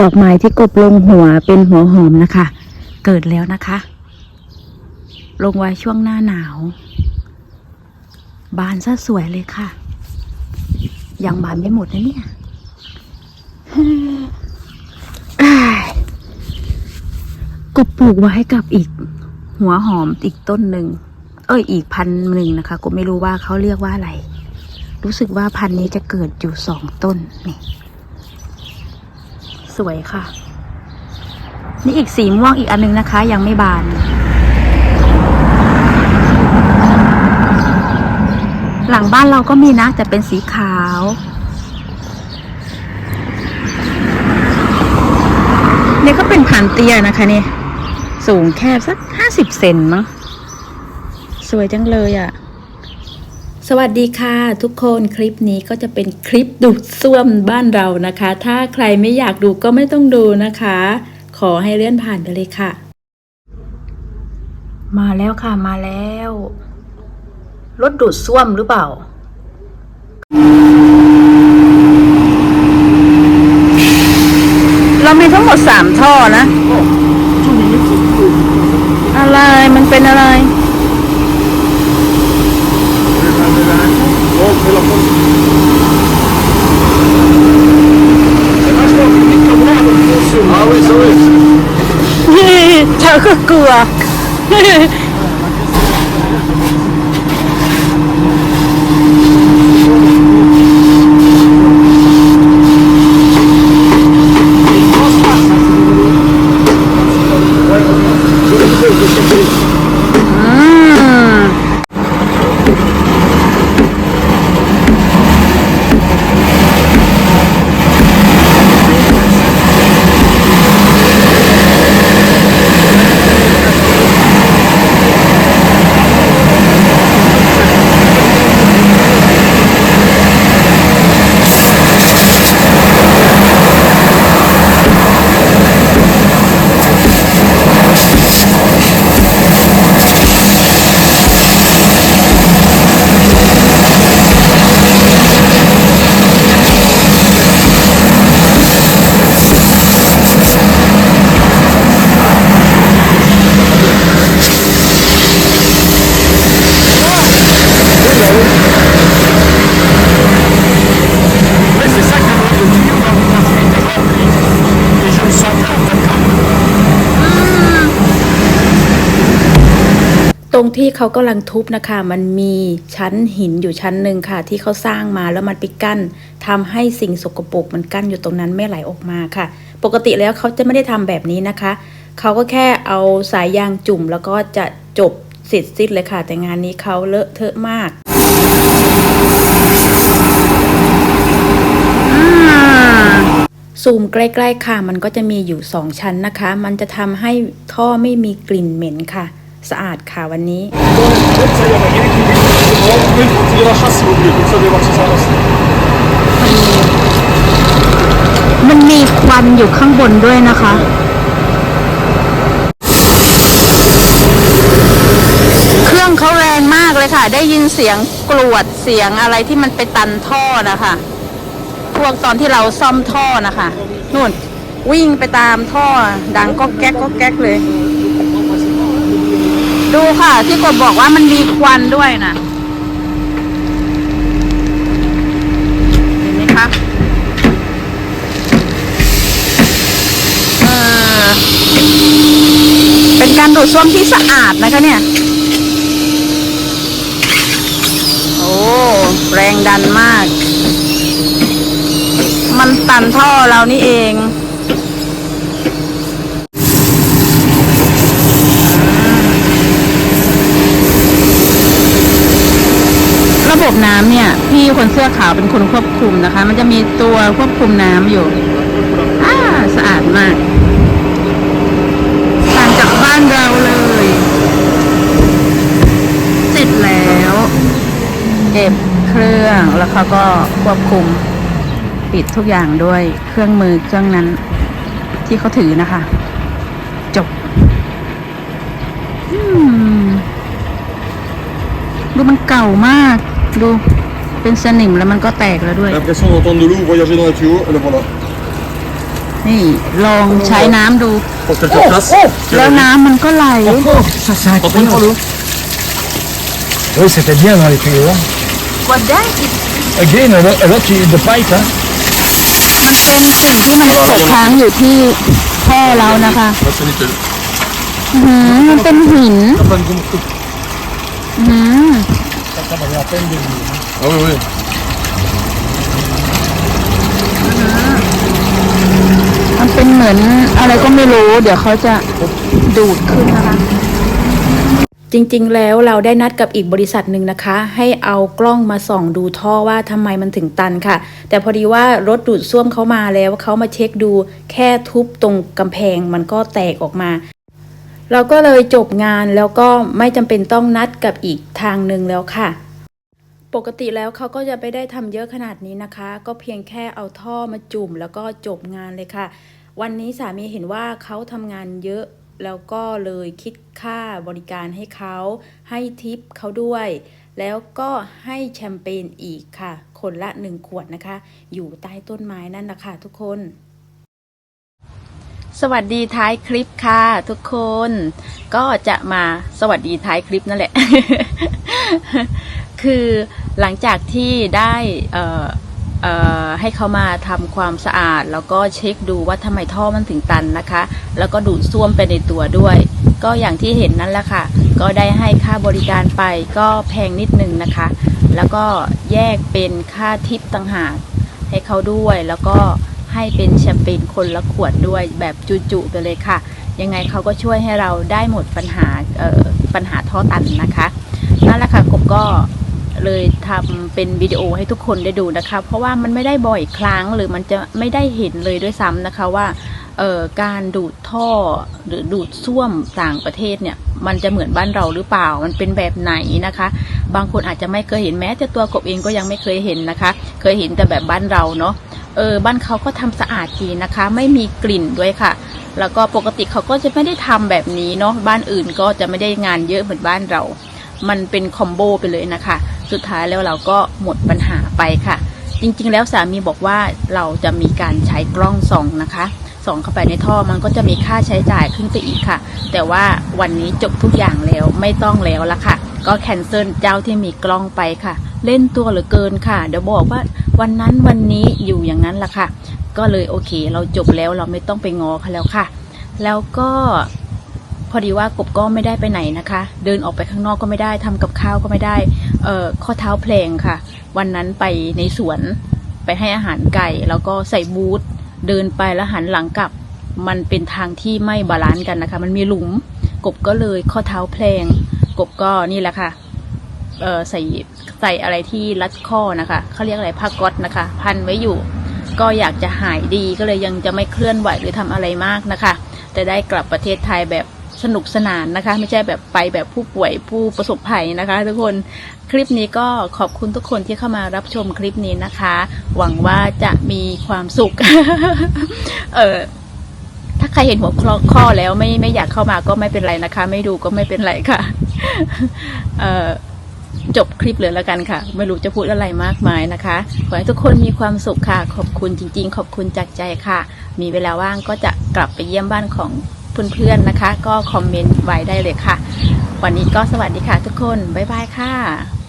ดอกไม้ที่กบลงหัวเป็นหัวหอมนะคะ เกิดแล้วนะคะ ลงไว้ช่วงหน้าหนาว บานซะสวยเลยค่ะ ยังบานไม่หมดนะเนี่ยกบปลูกไว้กับอีก หัวหอมอีกต้นหนึ่ง เอ้ยอีกพันหนึ่งนะคะก็ไม่รู้ว่าเขาเรียกว่าอะไร รู้สึกว่าพันนี้จะเกิดอยู่สองต้นนี่ สวยค่ะ นี่อีกสีม่วงอีกอันนึงนะคะ ยังไม่บาน หลังบ้านเราก็มีนะแต่เป็นสีขาวเนี่ยก็เป็นพันเตี้ยนะคะเนี่ยสูงแค่สักห้าสิบเซนมั้งสวยจังเลยอะ่ะ สวัสดีค่ะทุกคนคลิปนี้ก็จะเป็นคลิปดูดซ่วมบ้านเรานะคะ ถ้าใครไม่อยากดูก็ไม่ต้องดูนะคะ ขอให้เลื่อนผ่านไปเลยค่ะ มาแล้วค่ะมาแล้วรถดูดซ่วมหรือเปล่าเรามีทั้งหมดสามท่อนะ อะไรมันเป็นอะไร Ah oui, ça oui. เธอก็กลัว อืม Mais c'est ça qui est le tuyau dans le café. Et je le sentais en fait. ตรงที่เขากำลังทุบนะคะ มันมีชั้นหินอยู่ชั้นหนึ่งค่ะ ที่เขาสร้างมาแล้วมันไปกั้นทำให้สิ่งสกปรกมันกั้นอยู่ตรงนั้นไม่ไหลออกมาค่ะ ปกติแล้วเขาจะไม่ได้ทำแบบนี้นะคะ เขาก็แค่เอาสายยางจุ่มแล้วก็จะจบเสร็จสิ้นเลยค่ะ แต่งานนี้เขาเลอะเทอะมากซูมใกล้ ๆ ค่ะ มันก็จะมีอยู่สองชั้นนะคะ มันจะทำให้ท่อไม่มีกลิ่นเหม็นค่ะ สะอาดค่ะวันนี้ มันมีควันอยู่ข้างบนด้วยนะคะ เครื่องเขาแรงมากเลยค่ะ ได้ยินเสียงกรวดเสียงอะไรที่มันไปตันท่อนะคะ พวกตอนที่เราซ่อมท่อนะคะนู่นวิ่งไปตามท่อ ดังก็แก๊กก็แก๊กเลย ดูค่ะ ที่กดบอกว่ามันมีควันด้วยนะเห็นไหมคะเออเป็นการดูดซ่วมที่สะอาดนะคะเนี่ย โอ้แรงดันมาก มันตันท่อเรานี่เอง บบน้ำเนี่ยพี่คนเสื้อขาวเป็นคนควบคุมนะคะ มันจะมีตัวควบคุมน้ำอยู่อ่าสะอาดมากต่างจากบ้านเราเลย เสร็จแล้วเก็บเครื่องแล้วเขาก็ควบคุม ปิดทุกอย่างด้วยเครื่องมือเครื่องนั้น ที่เขาถือนะคะ จบดูมันเก่ามาก ดูเป็นสนิมแล้วมันก็แตกแล้วด้วย L'impression d'entendre de l'eau voyager dans les tuyaux, et le voilà. นี่ลองใช้น้ำดู Pour que je te fasse. แล้วน้ำมันก็ไหล Oh, ça c'est incroyable. Oui, c'était bien dans les tuyaux. What that is Again, a lot, a lot in the pipe. Hein. มันเป็นสิ่งที่มันตกค้างอยู่ที่ท่อเรานะคะ Là, c'est nickel. อื้อหือมันเป็นหิน T'as pas une gomme coupe. อื้อหือ Ça, ça valait la peine de le dire. Ah oui, oui. มันเป็นเหมือนอะไรก็ไม่รู้ เดี๋ยวเขาจะดูดขึ้นนะคะ จริงๆ แล้วเราได้นัดกับอีกบริษัทหนึ่งนะคะ ให้เอากล้องมาส่องดูท่อว่าทำไมมันถึงตันค่ะ แต่พอดีว่ารถดูดซ่วมเขามาแล้วเขามาเช็คดูแค่ทุบตรงกำแพงมันก็แตกออกมา เราก็เลยจบงานแล้วก็ไม่จำเป็นต้องนัดกับอีกทางหนึ่งแล้วค่ะ ปกติแล้วเขาก็จะไม่ได้ทำเยอะขนาดนี้นะคะ ก็เพียงแค่เอาท่อมาจุ่มแล้วก็จบงานเลยค่ะ วันนี้สามีเห็นว่าเขาทำงานเยอะแล้วก็เลยคิดค่าบริการให้เขาให้ทิปเขาด้วย แล้วก็ให้แชมเปญอีกค่ะ คนละหนึ่งขวดนะคะ อยู่ใต้ต้นไม้นั่นนะค่ะทุกคน สวัสดีท้ายคลิปค่ะทุกคน ก็จะมาสวัสดีท้ายคลิปนั่นแหละ คือหลังจากที่ได้เอ่อให้เขามาทำความสะอาด แล้วก็เช็คดูว่าทำไมท่อมันถึงตันนะคะ แล้วก็ดูดซ่วมไปในตัวด้วย ก็อย่างที่เห็นนั่นแหละค่ะ ก็ได้ให้ค่าบริการไปก็แพงนิดนึงนะคะ แล้วก็แยกเป็นค่าทิปต่างหากให้เขาด้วย แล้วก็ให้เป็นแชมเปญคนละขวดด้วยแบบจุๆไปเลยค่ะ ยังไงเขาก็ช่วยให้เราได้หมดปัญหาปัญหาท่อตันนะคะ นั่นแหละค่ะกบก็ เลยทำเป็นวิดีโอให้ทุกคนได้ดูนะคะ เพราะว่ามันไม่ได้บ่อยครั้งหรือมันจะไม่ได้เห็นเลยด้วยซ้ำนะคะว่าการดูดท่อหรือดูดซ่วมต่างประเทศเนี่ยมันจะเหมือนบ้านเราหรือเปล่า มันเป็นแบบไหนนะคะ บางคนอาจจะไม่เคยเห็นแม้แต่ตัวกบเองก็ยังไม่เคยเห็นนะคะ เคยเห็นแต่แบบบ้านเราเนาะเออบ้านเขาก็ทำสะอาดดีนะคะ ไม่มีกลิ่นด้วยค่ะ แล้วก็ปกติเขาก็จะไม่ได้ทำแบบนี้เนาะบ้านอื่นก็จะไม่ได้งานเยอะเหมือนบ้านเรา มันเป็นคอมโบไปเลยนะคะ สุดท้ายแล้วเราก็หมดปัญหาไปค่ะ จริงๆ แล้วสามีบอกว่าเราจะมีการใช้กล้องส่องนะคะส่องเข้าไปในท่อมันก็จะมีค่าใช้จ่ายขึ้นไปอีกค่ะ แต่ว่าวันนี้จบทุกอย่างแล้วไม่ต้องแล้วละค่ะ ก็แคนเซิลเจ้าที่มีกล้องไปค่ะ เล่นตัวเหลือเกินค่ะ เดี๋ยวบอกว่าวันนั้นวันนี้อยู่อย่างนั้นละค่ะ ก็เลยโอเค เราจบแล้วเราไม่ต้องไปงอเขาแล้วค่ะ แล้วก็ อดีว่ากบก็ไม่ได้ไปไหนนะคะ เดินออกไปข้างนอกก็ไม่ได้ทำกับข้าวก็ไม่ได้เอ่อข้อเท้าเพลงค่ะ วันนั้นไปในสวนไปให้อาหารไก่ แล้วก็ใส่บูทเดินไปแล้วหันหลังกลับ มันเป็นทางที่ไม่บาลานซ์กันนะคะ มันมีหลุม กบก็เลยข้อเท้าเพลง กบก็นี่แหละค่ะเออใส่ใส่อะไรที่รัดข้อนะคะเขาเรียกอะไรผ้าก๊อตนะคะ พันไว้อยู่ ก็อยากจะหายดีก็เลยยังจะไม่เคลื่อนไหวหรือทำอะไรมากนะคะแต่ได้กลับประเทศไทยแบบ สนุกสนานนะคะ ไม่ใช่แบบไปแบบผู้ป่วยผู้ประสบภัยนะคะ ทุกคนคลิปนี้ก็ขอบคุณทุกคนที่เข้ามารับชมคลิปนี้นะคะ หวังว่าจะมีความสุข เออถ้าใครเห็นหัวข้อข้อแล้วไม่ไม่อยากเข้ามาก็ไม่เป็นไรนะคะ ไม่ดูก็ไม่เป็นไรค่ะ เออจบคลิปเลยแล้วกันค่ะ ไม่รู้จะพูดอะไรมากมายนะคะ ขอให้ทุกคนมีความสุขค่ะ ขอบคุณจริง ๆ ขอบคุณจากใจค่ะ มีเวลาว่างก็จะกลับไปเยี่ยมบ้านของ เพื่อนๆนะคะ ก็คอมเมนต์ไว้ได้เลยค่ะ วันนี้ก็สวัสดีค่ะทุกคน บ๊ายบายค่ะ